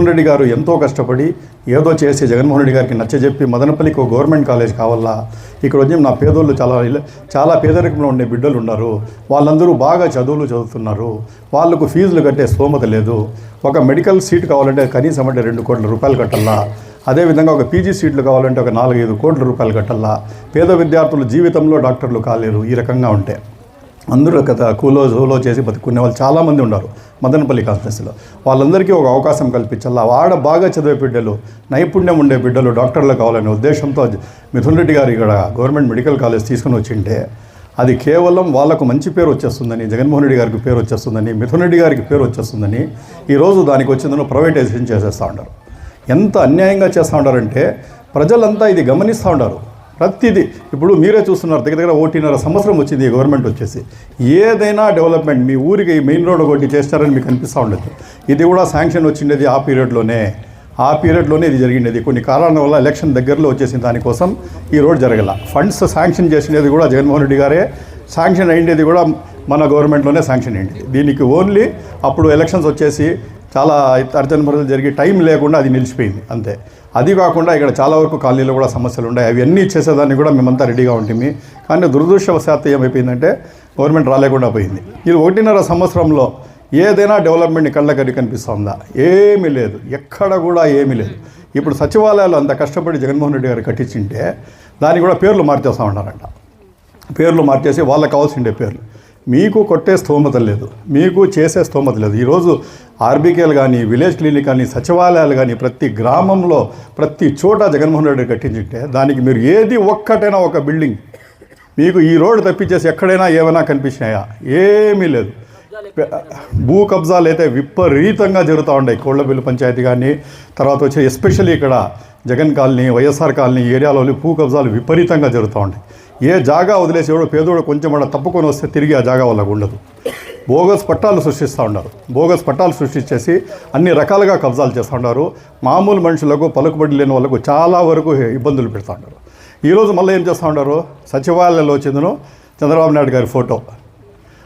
మిథున్ రెడ్డి గారు ఎంతో కష్టపడి ఏదో చేసి జగన్మోహన్ రెడ్డి గారికి నచ్చజెప్పి మదనపల్లికి ఒక గవర్నమెంట్ కాలేజ్ కావాలా? ఇక్కడ వచ్చి నా పేదోళ్ళు చాలా చాలా పేదరికంలో ఉండే బిడ్డలు ఉన్నారు. వాళ్ళందరూ బాగా చదువులు చదువుతున్నారు. వాళ్ళకు ఫీజులు కట్టే స్తోమత లేదు. ఒక మెడికల్ సీట్ కావాలంటే కనీసం అంటే రెండు కోట్ల రూపాయలు కట్టాలా అదేవిధంగా ఒక పీజీ సీట్లు కావాలంటే ఒక నాలుగైదు కోట్ల రూపాయలు కట్టాలా పేద విద్యార్థులు జీవితంలో డాక్టర్లు కాలేరు. ఈ రకంగా ఉంటే అందరూ కదా కూలో జోలో చేసి బతుకునే వాళ్ళు చాలామంది ఉన్నారు మదనపల్లి కాన్స్టిట్యూన్సీలో. వాళ్ళందరికీ ఒక అవకాశం కల్పించాలా? వాడ బాగా చదివే బిడ్డలు నైపుణ్యం ఉండే బిడ్డలు డాక్టర్లు కావాలనే ఉద్దేశంతో మిథున్ రెడ్డి గారు ఇక్కడ గవర్నమెంట్ మెడికల్ కాలేజ్ తీసుకుని వచ్చింటే అది కేవలం వాళ్ళకు మంచి పేరు వచ్చేస్తుందని జగన్మోహన్ రెడ్డి గారికి పేరు వచ్చేస్తుందని మిథున్ రెడ్డి గారికి పేరు వచ్చేస్తుందని ఈరోజు దానికి వచ్చిందని ప్రైవేటైజేషన్ చేసేస్తూ ఉన్నారు. ఎంత అన్యాయంగా చేస్తూ ఉంటారంటే ప్రజలంతా ఇది గమనిస్తూ ఉంటారు ప్రతిదీ. ఇప్పుడు మీరే చూస్తున్నారు దగ్గర దగ్గర ఒకటిన్నర సంవత్సరం వచ్చింది ఈ గవర్నమెంట్ వచ్చేసి. ఏదైనా డెవలప్మెంట్ మీ ఊరికి మెయిన్ రోడ్ ఒకటి చేస్తారని మీకు అనిపిస్తూ ఉండదు ఇది కూడా శాంక్షన్ వచ్చిండేది ఆ పీరియడ్లోనే. ఆ పీరియడ్లోనే ఇది జరిగినది కొన్ని కారణాల వల్ల ఎలక్షన్ దగ్గరలో వచ్చేసిన దానికోసం ఈ రోడ్ జరగల. ఫండ్స్ శాంక్షన్ చేసినది కూడా జగన్మోహన్ రెడ్డి గారే. శాంక్షన్ అయ్యేది కూడా మన గవర్నమెంట్లోనే శాంక్షన్ అయింది దీనికి ఓన్లీ అప్పుడు ఎలక్షన్స్ వచ్చేసి చాలా అర్జెంట్ పనులు జరిగి టైం లేకుండా అది నిలిచిపోయింది. అంతే. అది కాకుండా ఇక్కడ చాలా వరకు కాలనీలో కూడా సమస్యలు ఉన్నాయి. అవన్నీ చేసేదాన్ని కూడా మేమంతా రెడీగా ఉంటుంది కానీ దురదృష్టవశాత్తు ఏమైపోయిందంటే గవర్నమెంట్ రాలేకుండా పోయింది. ఇది ఒకటిన్నర సంవత్సరంలో ఏదైనా డెవలప్మెంట్ కళ్ళకరి కనిపిస్తుందా? ఏమీ లేదు. ఎక్కడ కూడా ఏమీ లేదు. ఇప్పుడు సచివాలయాలు అంత కష్టపడి జగన్మోహన్ రెడ్డి గారు కట్టించింటే దానికి కూడా పేర్లు మార్చేస్తూ ఉన్నారంట. పేర్లు మార్చేసి వాళ్ళకి కావాల్సిండే పేర్లు. మీకు కొట్టే స్తోమత లేదు. మీకు చేసే స్తోమత లేదు. ఈరోజు ఆర్బీకేలు కానీ విలేజ్ క్లినిక్ కానీ సచివాలయాలు కానీ ప్రతి గ్రామంలో ప్రతి చోట జగన్మోహన్ రెడ్డి కట్టించుంటే దానికి మీరు ఏది ఒక్కటైనా ఒక బిల్డింగ్ మీకు ఈ రోడ్డు తప్పించేసి ఎక్కడైనా ఏమైనా కనిపించినాయా? ఏమీ లేదు. భూ కబ్జాలు అయితే విపరీతంగా జరుగుతూ ఉన్నాయి కోళ్ళబిల్లు పంచాయతీ కానీ తర్వాత వచ్చి ఎస్పెషల్లీ ఇక్కడ జగన్ కాలనీ వైఎస్ఆర్ కాలనీ ఏరియాలో భూ కబ్జాలు విపరీతంగా జరుగుతూ ఉంటాయి ఏ జాగా వదిలేసేవాడు పేదోడు కొంచెం అలా తప్పుకొని వస్తే తిరిగి ఆ జాగా వాళ్ళకు ఉండదు. బోగస్ పట్టాలు సృష్టిస్తూ ఉన్నారు. బోగస్ పట్టాలు సృష్టించేసి అన్ని రకాలుగా కబ్జాలు చేస్తూ ఉన్నారు. మామూలు మనుషులకు పలుకుబడి లేని వాళ్ళకు చాలా వరకు ఇబ్బందులు పెడతా ఉన్నారు. ఈరోజు మళ్ళీ ఏం చేస్తూ ఉన్నారు? సచివాలయంలో చెందిన చంద్రబాబు నాయుడు గారి ఫోటో.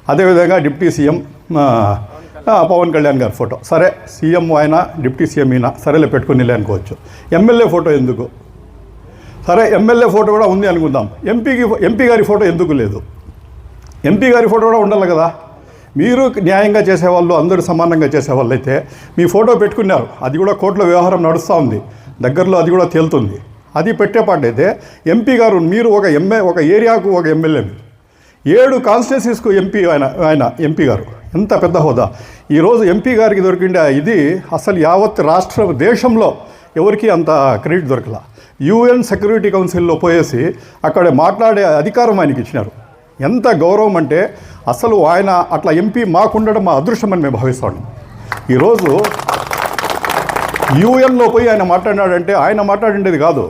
అదేవిధంగా డిప్యూటీ సీఎం పవన్ కళ్యాణ్ గారి ఫోటో. సరే సీఎం ఆయన డిప్యూటీ సీఎం ఈయన సరేలే పెట్టుకుని అనుకోవచ్చు. ఎమ్మెల్యే ఫోటో ఎందుకు? సరే ఎమ్మెల్యే ఫోటో కూడా ఉంది అనుకుందాం. ఎంపీకి ఎంపీ గారి ఫోటో ఎందుకు లేదు? ఎంపీ గారి ఫోటో కూడా ఉండాలి కదా. మీరు న్యాయంగా చేసేవాళ్ళు అందరూ సమానంగా చేసేవాళ్ళు అయితే మీ ఫోటో పెట్టుకున్నారు. అది కూడా కోర్టులో వ్యవహారం నడుస్తూ ఉంది. దగ్గరలో అది కూడా తేలుతుంది. అది పెట్టేపాటైతే ఎంపీ గారు మీరు ఒక ఎంఏ ఒక ఏరియాకు ఒక ఎమ్మెల్యే. మీరు. ఏడు కాన్స్టిట్యున్సీస్కు ఎంపీ ఆయన ఆయన ఎంపీ గారు. ఎంత పెద్ద హోదా. ఈరోజు ఎంపీ గారికి దొరికిండే ఇది అసలు యావత్ రాష్ట్ర దేశంలో ఎవరికి అంత క్రెడిట్ దొరకల. యుఎన్ సెక్యూరిటీ కౌన్సిల్లో పోయేసి అక్కడ మాట్లాడే అధికారం ఆయనకి ఇచ్చినారు. ఎంత గౌరవం అంటే అసలు ఆయన అట్లా ఎంపీ మాకుండడం మా అదృష్టం అని మేము భావిస్తాం ఈరోజు యూఎన్లో పోయి ఆయన మాట్లాడినాడంటే ఆయన మాట్లాడిండేది కాదు.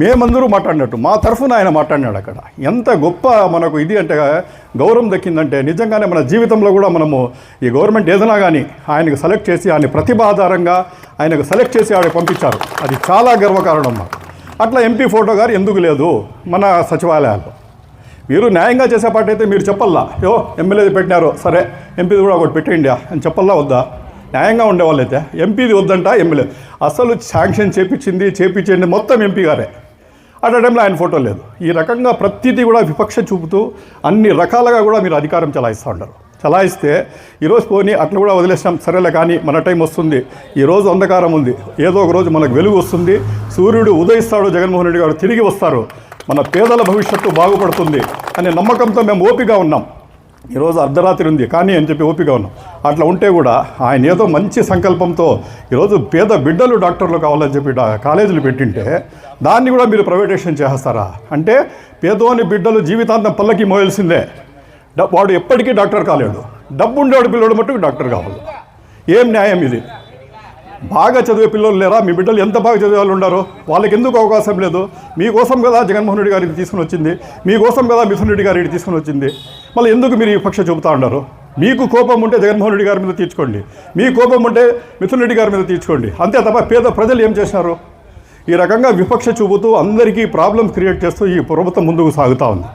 మేమందరూ మాట్లాడినట్టు మా తరఫున ఆయన మాట్లాడినాడు అక్కడ. ఎంత గొప్ప మనకు ఇది అంటే గౌరవం దక్కిందంటే నిజంగానే మన జీవితంలో కూడా మనము ఈ గవర్నమెంట్ ఏదైనా కానీ ఆయనకు సెలెక్ట్ చేసి ఆయన ప్రతిభ ఆధారంగా ఆయనకు సెలెక్ట్ చేసి ఆవిడ పంపించారు. అది చాలా గర్వకారణం మాకు. అట్లా ఎంపీ ఫోటో గారు ఎందుకు లేదు? మన సచివాలయాల్లో. మీరు న్యాయంగా చేసే పాట అయితే మీరు చెప్పల్లా? యో ఎమ్మెల్యేది పెట్టినారు. సరే ఎంపీది కూడా ఒకటి పెట్టేయండి. అని చెప్పల్లా వద్దా? న్యాయంగా ఉండేవాళ్ళైతే ఎంపీది వద్దంట ఎమ్మెల్యే అసలు శాంక్షన్ చేపించింది చేపించండి మొత్తం ఎంపీ గారే. అట్ టైంలో ఆయన ఫోటో లేదు. ఈ రకంగా ప్రతిదీ కూడా విపక్ష చూపుతూ అన్ని రకాలుగా కూడా మీరు అధికారం చలాయిస్తూ ఉంటారు చలాయిస్తే ఈరోజు పోనీ అట్లా కూడా వదిలేసినాం సరేలే కానీ మన టైం వస్తుంది. ఈరోజు అంధకారం ఉంది. ఏదో ఒక రోజు మనకు వెలుగు వస్తుంది. సూర్యుడు ఉదయిస్తాడు జగన్మోహన్ రెడ్డి గారు. తిరిగి వస్తారు. మన పేదల భవిష్యత్తు బాగుపడుతుంది అనే నమ్మకంతో మేము ఓపిగా ఉన్నాం. ఈరోజు అర్ధరాత్రి ఉంది. కానీ అని చెప్పి ఓపిక ఉన్నాం. అట్లా ఉంటే కూడా ఆయన ఏదో మంచి సంకల్పంతో ఈరోజు పేద బిడ్డలు డాక్టర్లు కావాలని చెప్పి కాలేజీలు పెట్టింటే దాన్ని కూడా మీరు ప్రైవేటేషన్ చేస్తారా? అంటే పేదోని బిడ్డలు జీవితాంతం పల్లకి మోయాల్సిందే. వాడు ఎప్పటికీ డాక్టర్ కాలేడు. డబ్బు ఉండేవాడు పిల్లడు మట్టుకు డాక్టర్ కావాలి. ఏం న్యాయం ఇది? బాగా చదివే పిల్లలు లేరా? మీ బిడ్డలు ఎంత బాగా చదివే వాళ్ళు ఉన్నారు వాళ్ళకి ఎందుకు అవకాశం లేదు? మీకోసం కదా జగన్మోహన్ రెడ్డి గారికి తీసుకుని వచ్చింది. మీకోసం కదా మిథున్ రెడ్డి గారికి తీసుకుని వచ్చింది. మళ్ళీ ఎందుకు మీరు ఈ పక్ష చూపుతా ఉన్నారు? మీకు కోపం ఉంటే జగన్మోహన్ రెడ్డి గారి మీద తీర్చుకోండి. మీ కోపం ఉంటే మిథున్ రెడ్డి గారి మీద తీర్చుకోండి. అంతే తప్ప పేద ప్రజలు ఏం చేసినారు? ఈ రకంగా విపక్ష చూపుతూ అందరికీ ప్రాబ్లమ్స్ క్రియేట్ చేస్తూ ఈ ప్రభుత్వం ముందుకు సాగుతూ ఉంది.